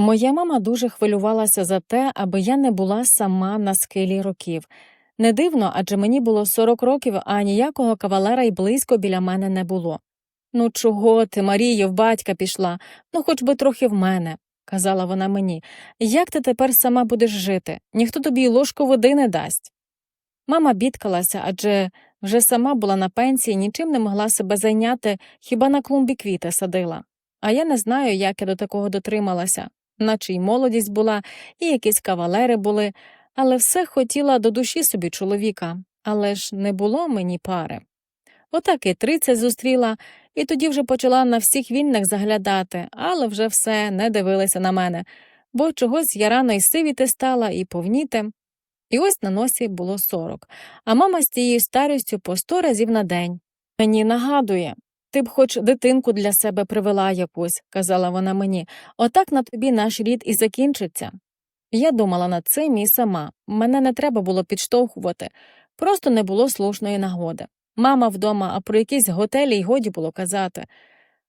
Моя мама дуже хвилювалася за те, аби я не була сама на схилі років. Не дивно, адже мені було 40 років, а ніякого кавалера й близько біля мене не було. Ну, чого ти, Марію, в батька пішла, ну хоч би трохи в мене, казала вона мені. Як ти тепер сама будеш жити? Ніхто тобі й ложку води не дасть. Мама бідкалася, адже вже сама була на пенсії, нічим не могла себе зайняти, хіба на клумбі квіти садила. А я не знаю, як я до такого дотрималася, наче й молодість була, і якісь кавалери були, але все хотіла до душі собі чоловіка, але ж не було мені пари. Отак і тридцять зустріла, і тоді вже почала на всіх вільних заглядати, але вже все не дивилися на мене, бо чогось я рано й сивіти стала, і повніти. І ось на носі було сорок, а мама з тією старістю по сто разів на день. Мені нагадує, ти б хоч дитинку для себе привела якусь, казала вона мені, отак на тобі наш рід і закінчиться. Я думала над цим і сама, мене не треба було підштовхувати, просто не було слушної нагоди. Мама вдома, а про якісь готелі й годі було казати.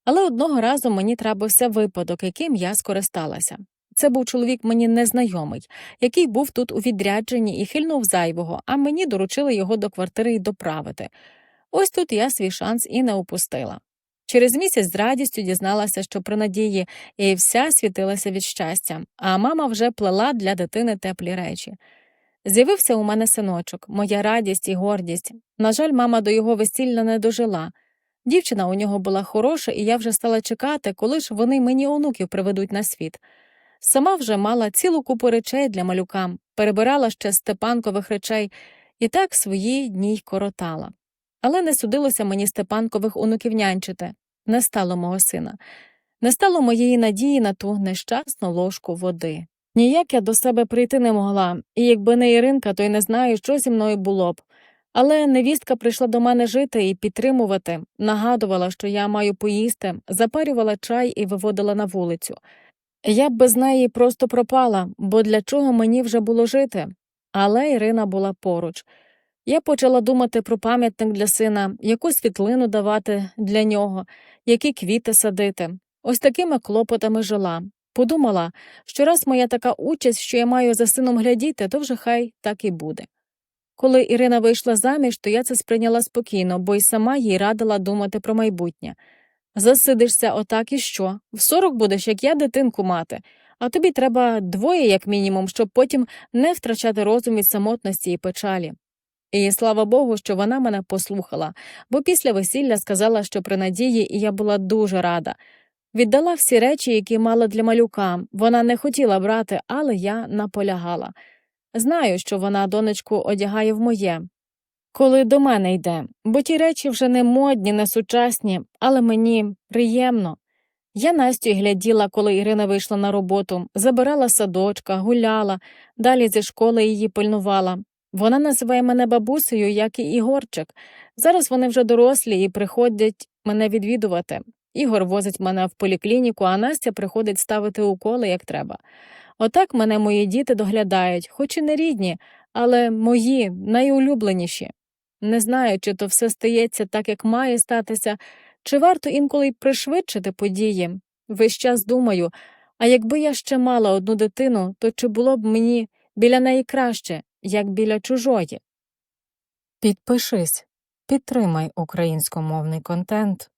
Але одного разу мені трапився випадок, яким я скористалася. Це був чоловік мені незнайомий, який був тут у відрядженні і хильнув зайвого, а мені доручили його до квартири й доправити. Ось тут я свій шанс і не упустила. Через місяць з радістю дізналася, що при надії і вся світилася від щастя, а мама вже плела для дитини теплі речі. З'явився у мене синочок, моя радість і гордість. На жаль, мама до його весілля не дожила. Дівчина у нього була хороша, і я вже стала чекати, коли ж вони мені онуків приведуть на світ. Сама вже мала цілу купу речей для малюка, перебирала ще степанкових речей і так свої дні й коротала. Але не судилося мені степанкових онуків нянчити, не стало мого сина, не стало моєї надії на ту нещасну ложку води. Ніяк я до себе прийти не могла, і якби не Іринка, то й не знаю, що зі мною було б. Але невістка прийшла до мене жити і підтримувати, нагадувала, що я маю поїсти, запарювала чай і виводила на вулицю. Я б без неї просто пропала, бо для чого мені вже було жити? Але Ірина була поруч. Я почала думати про пам'ятник для сина, яку світлину давати для нього, які квіти садити. Ось такими клопотами жила. Подумала, що раз моя така участь, що я маю за сином глядіти, то вже хай так і буде. Коли Ірина вийшла заміж, то я це сприйняла спокійно, бо й сама їй радила думати про майбутнє. Засидишся отак і що? В сорок будеш, як я дитинку мати, а тобі треба двоє, як мінімум, щоб потім не втрачати розум від самотності і печалі. І слава Богу, що вона мене послухала, бо після весілля сказала, що при надії, і я була дуже рада. Віддала всі речі, які мала для малюка. Вона не хотіла брати, але я наполягала. Знаю, що вона донечку одягає в моє. Коли до мене йде, бо ті речі вже не модні, не сучасні, але мені приємно. Я Настю гляділа, коли Ірина вийшла на роботу, забирала садочка, гуляла, далі зі школи її пильнувала. Вона називає мене бабусею, як і Ігорчик. Зараз вони вже дорослі і приходять мене відвідувати. Ігор возить мене в поліклініку, а Настя приходить ставити уколи, як треба. Отак мене мої діти доглядають, хоч і не рідні, але мої найулюбленіші. Не знаю, чи то все стається так, як має статися, чи варто інколи й пришвидшити події. Весь час думаю, а якби я ще мала одну дитину, то чи було б мені біля неї краще, як біля чужої? Підпишись, підтримай українськомовний контент.